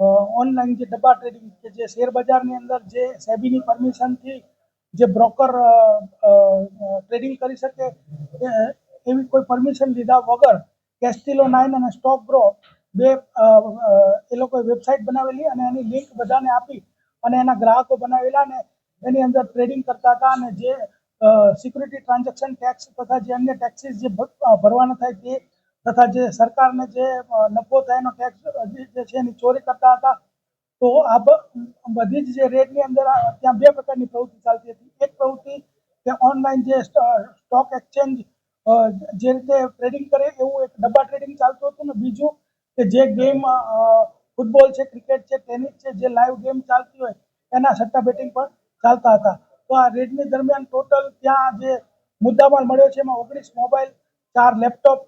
Online જે ડબ્બા trading કે જે શેર બજારની અંદર જે સેબીની પરમિશનથી જે બ્રોકર ટ્રેડિંગ કરી શકે એવી કોઈ પરમિશન લીધા વગર કેસ્ટિલો નાઇન અને સ્ટોક ગ્રો બે એ લોકોએ વેબસાઇટ બનાવેલી અને એની લિંક બધાને આપી અને એના ગ્રાહકો બનાવેલા અને એની અંદર ટ્રેડિંગ કરતા હતા અને જે સિક્યુરિટી ટ્રાન્ઝેક્શન ટેક્સ તથા જે અન્ય ટેક્સીસ જે ભરવાના થાય તે તથા જે સરકારને જે નફો થાય એનો ટેક્સ જે છે એની ચોરી કરતા હતા, તો આ બધી જ જે રેટની અંદર ત્યાં બે પ્રકારની પ્રવૃત્તિ ચાલતી હતી. એક પ્રવૃત્તિ કે ઓનલાઈન જે સ્ટોક એક્સચેન્જ જે રીતે ટ્રેડિંગ કરે, એવું એક ડબ્બા ટ્રેડિંગ ચાલતું હતું ને બીજું કે જે ગેમ ફૂટબોલ છે ક્રિકેટ છે ટેનિસ છે, જે લાઈવ ગેમ ચાલતી હોય, એના સટ્ટા બેટિંગ પણ ચાલતા હતા. તો આ રેડની દરમિયાન ટોટલ ત્યાં જે મુદ્દામાલ મળ્યો છે, એમાં ઓગણીસ મોબાઈલ ચાર લેપટોપ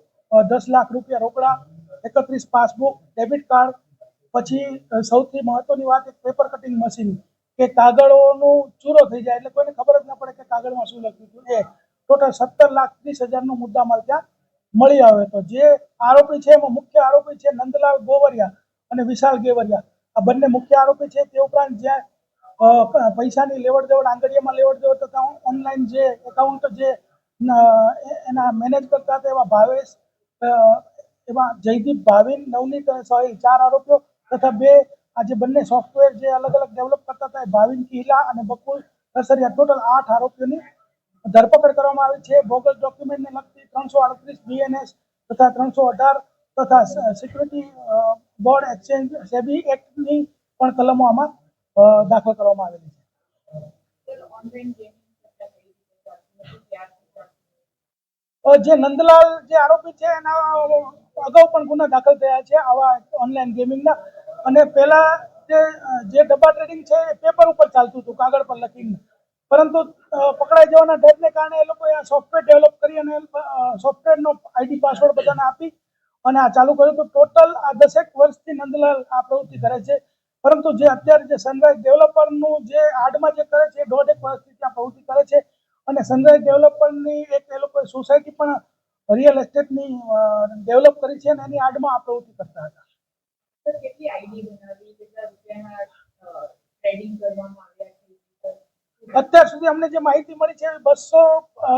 દસ લાખ રૂપિયા રોકડા, એકત્રીસ પાસબુક, ડેબિટ કાર્ડ, પછી સૌથી મહત્વની વાત એક પેપર કટિંગ મશીન, કે કાગળોનું ચૂરો થઈ જાય, એટલે કોઈને ખબર જ ન પડે કે કાગળમાં શું લખ્યું હતું. એ ટોટલ સત્તર લાખ ત્રીસ હજારનો મુદ્દામાલ ત્યાં મળી આવ્યો હતો જે આરોપી છે, એમાં મુખ્ય આરોપી છે નંદલાલ ગોવરિયા અને વિશાલ ગેવરિયા. આ બંને મુખ્ય આરોપી છે, તે ઉપરાંત જ્યાં પૈસાની લેવડ દેવડ આંગળીયામાં લેવડ દેવડ તો ઓનલાઈન જે એકાઉન્ટ જે એના મેનેજ કરતા હતા એવા ભાવેશ એમાં જયદીપ ભાવિન, નવનીત અને ચાર આરોપીઓ તથા બે આ જે બંને સોફ્ટવેર જે અલગ અલગ ડેવલપ કરતા હતા ભાવિન કિહલા અને બકુલ કસરિયા ટોટલ આઠ આરોપીઓની ધરપકડ કરવામાં આવી છે. બોગસ ડોક્યુમેન્ટને લગતી ત્રણસો આડત્રીસ બીએનએસ તથા ત્રણસો અઢાર તથા સિક્યુરિટી બોર્ડ એક્સચેન્જ સેબી એક્ટની પણ કલમો આમાં દાખલ કરવામાં આવેલી છે ઓનલાઈન ગેમિંગ કરતા કઈ રીતે ચાલતું હતું ત્યારથી ચાલતું અ, જે નંદલાલ જે આરોપી છે, એના અગાઉ પણ ગુના દાખલ થયા છે આવા ઓનલાઈન ગેમિંગના અને પહેલા જે જે ડબ્બા ટ્રેડિંગ છે, એ પેપર ઉપર ચાલતું હતું, કાગળ પર લખીને. પરંતુ પકડાઈ જવાના ડરને કારણે એ લોકોએ આ સોફ્ટવેર ડેવલપ કરી અને સોફ્ટવેરનો આઈડી પાસવર્ડ બધાને આપી અને આ ચાલુ કર્યું તો ટોટલ આ દસેક વર્ષથી નંદલાલ આ પ્રવૃત્તિ કરે છે. પરંતુ જે અત્યારે જે સનરાઈઝ ડેવલપરનું જે આડમાં જે કરે છે, એ દોઢ એક વર્ષથી ત્યાં પ્રવૃત્તિ અને સનરાઈઝ ડેવલપરની એક એ લોકોએ સોસાયટી પણ રિયલ એસ્ટેટની ડેવલપ કરી છે અને એની આડમાં આ પ્રવૃત્તિ કરતા હતા. અત્યાર સુધી અમને જે માહિતી મળી છે બસો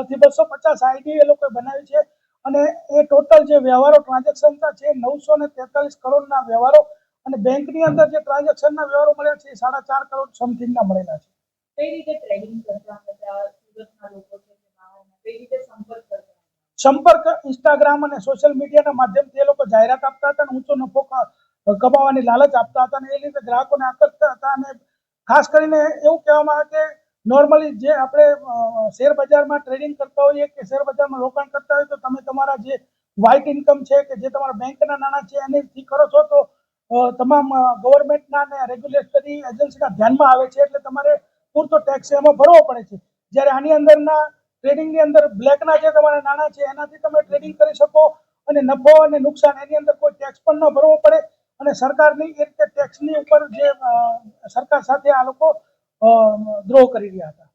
થી બસો પચાસ આઈડી એ લોકોએ બનાવી છે અને એ ટોટલ જે વ્યવહારો ટ્રાન્ઝેક્શન છે નવસો ને તેતાલીસ કરોડના વ્યવહારો અને બેંકની અંદર જે ટ્રાન્ઝેક્શનના વ્યવહારો મળ્યા છે એ સાડા ચાર કરોડ સમથિંગના મળેલા છે. કઈ રીતે ટ્રેડિંગ કરતા હતા સુરતના લોકો છે કે બહારના કઈ રીતે સંપર્ક કરતા હતા સંપર્ક ઇન્સ્ટાગ્રામ અને સોશિયલ મીડિયાના માધ્યમથી એ લોકો જાહેરાત આપતા હતા અને ઊંચો નફો કમાવાની લાલચ આપતા હતા અને એ રીતે ગ્રાહકોને આકર્ષતા હતા અને ખાસ કરીને એવું કહેવામાં આવે કે નોર્મલી જે આપણે શેર બજારમાં ટ્રેડિંગ કરતા હોઈએ કે શેર બજારમાં રોકાણ કરતા હોય તો તમે તમારા જે વ્હાઇટ ઇન્કમ છે કે જે તમારા બેંકના નાણાં છે એનેથી કરો છો તો તમામ ગવર્મેન્ટના અને રેગ્યુલેટરી એજન્સીના ધ્યાનમાં આવે છે એટલે તમારે પૂરતો ટેક્સ એમાં ભરવો પડે છે. જ્યારે આની અંદરના ટ્રેડિંગની અંદર બ્લેકના જે તમારા નાણાં છે, એનાથી તમે ટ્રેડિંગ કરી શકો અને નફો અને નુકસાન એની અંદર કોઈ ટેક્સ પણ ન ભરવો પડે. અને સરકારની એ રીતે ટેક્સની ઉપર જે સરકાર સાથે આ લોકો દ્રોહ કરી રહ્યા હતા.